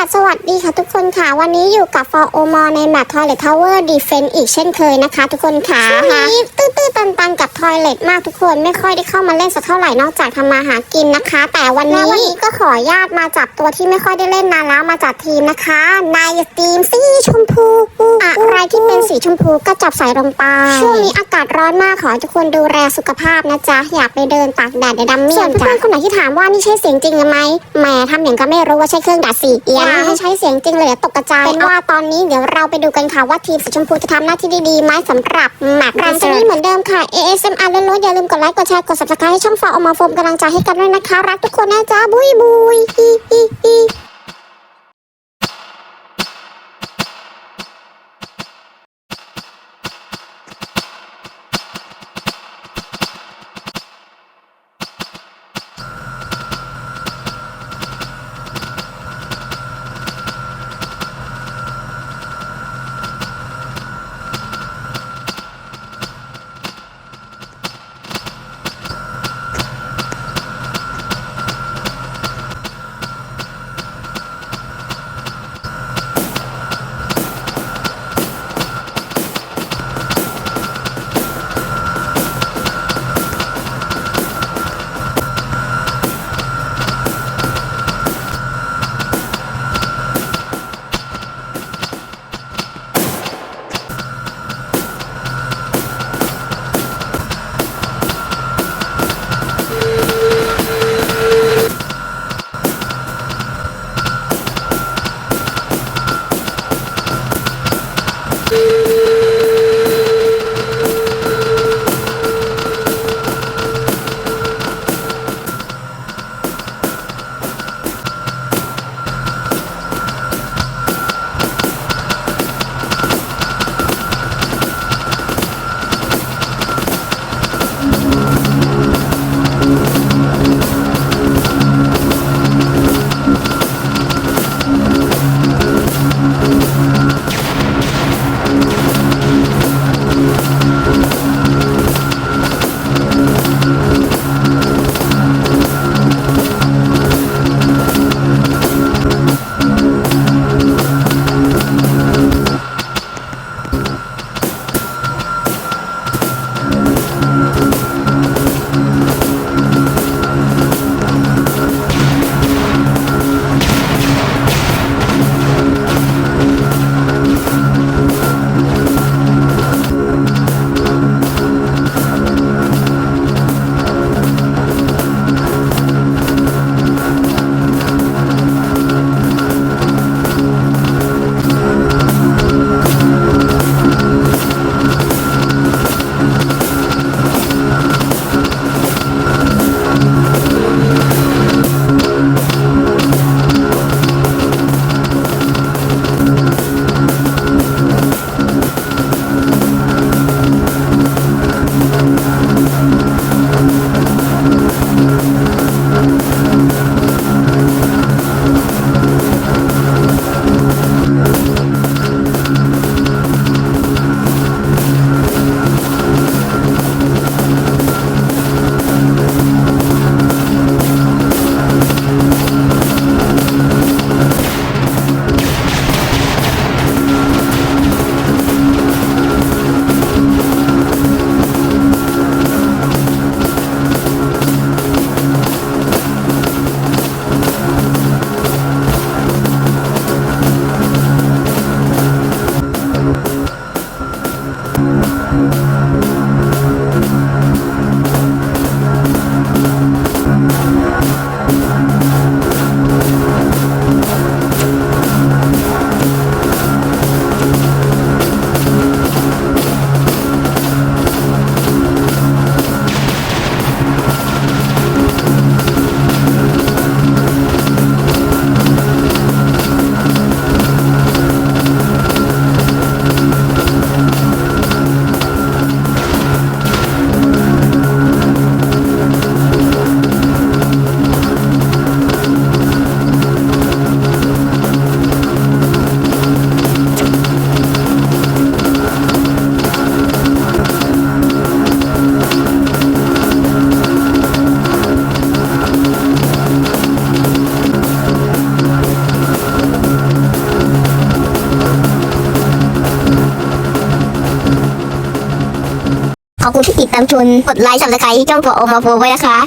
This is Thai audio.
ราบสวัสดีค่ะทุกคนค่ะ วันนี้อยู่กับฟอร์โอมอในแมป Toilet Tower Defense อีกเช่นเคยนะคะ ทุกคนค่ะช่วงนี้ตื้อๆตันๆกับทอยเลทมากทุกคนไม่ค่อยได้เข้ามาเล่นสักเท่าไหร่นอกจากทำมาหากินนะคะ แต่วันนี้วันนี้ก็ขอญาตมาจับตัวที่ไม่ค่อยได้เล่นนานแล้วมาจัดทีมนะคะนายทีมสีชมพูอะไรที่เป็นสีชมพูก็จับใส่ลงไปช่วงนี้อากาศร้อนมากขอให้ทุกคนดูแลสุขภาพนะจ๊ะอยากไปเดินตากแดดเดี๋ยวดำเมี่ยมจ้ะเพื่อนๆคนไหนที่ถามว่านี่ใช่เสียงจริงไหมแหมทำอย่างก็ไม่รู้ว่าใช่เครื่องดัดเสียงไม่ใช่เสียงจริงเลยเดี๋ยวตกกระจายเป็นว่าตอนนี้เดี๋ยวเราไปดูกันค่ะว่าทีมสีชมพูจะทำหน้าที่ได้ดีไหมสำหรับแมปรันนี้เหมือนเดิมค่ะ ASMR ล้วนๆอย่าลืมกดไลค์กดแชร์กด subscribe ให้ช่องฟอร์ออกมาโฟมกำลังใจให้กันด้วยนะคะ รักทุกคนนะจ๊ะบุยบุย ชน กดไลค์สับสไครต์ช่องพอโอมาโฟไว้นะคะ